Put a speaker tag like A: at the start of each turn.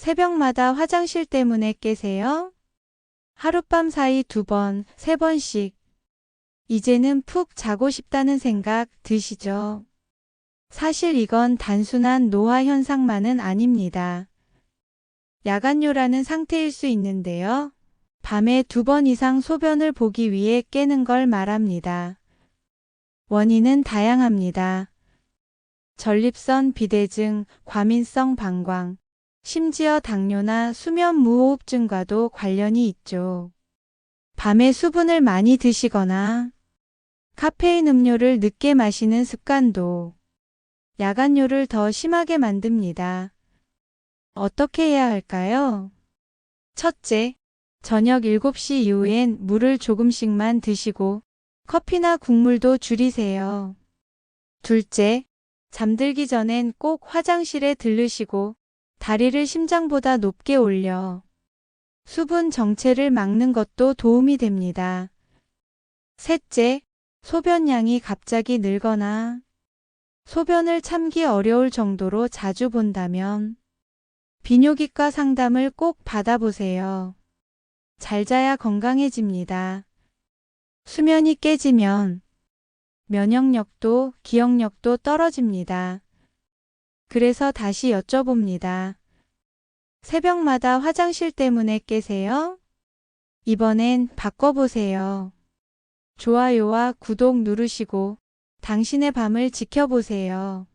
A: 새벽마다 화장실 때문에 깨세요? 하룻밤 사이 두 번, 세 번씩. 이제는 푹 자고 싶다는 생각 드시죠? 사실 이건 단순한 노화 현상만은 아닙니다. 야간요라는 상태일 수 있는데요. 밤에 두 번 이상 소변을 보기 위해 깨는 걸 말합니다. 원인은 다양합니다. 전립선 비대증, 과민성 방광, 심지어 당뇨나 수면 무호흡증과도 관련이 있죠. 밤에 수분을 많이 드시거나 카페인 음료를 늦게 마시는 습관도 야간요를 더 심하게 만듭니다. 어떻게 해야 할까요? 첫째, 저녁 7시 이후엔 물을 조금씩만 드시고 커피나 국물도 줄이세요. 둘째, 잠들기 전엔 꼭 화장실에 들르시고 다리를 심장보다 높게 올려 수분 정체를 막는 것도 도움이 됩니다. 셋째, 소변량이 갑자기 늘거나 소변을 참기 어려울 정도로 자주 본다면 비뇨기과 상담을 꼭 받아보세요. 잘 자야 건강해집니다. 수면이 깨지면 면역력도 기억력도 떨어집니다. 그래서 다시 여쭤봅니다. 새벽마다 화장실 때문에 깨세요? 이번엔 바꿔보세요. 좋아요와 구독 누르시고 당신의 밤을 지켜보세요.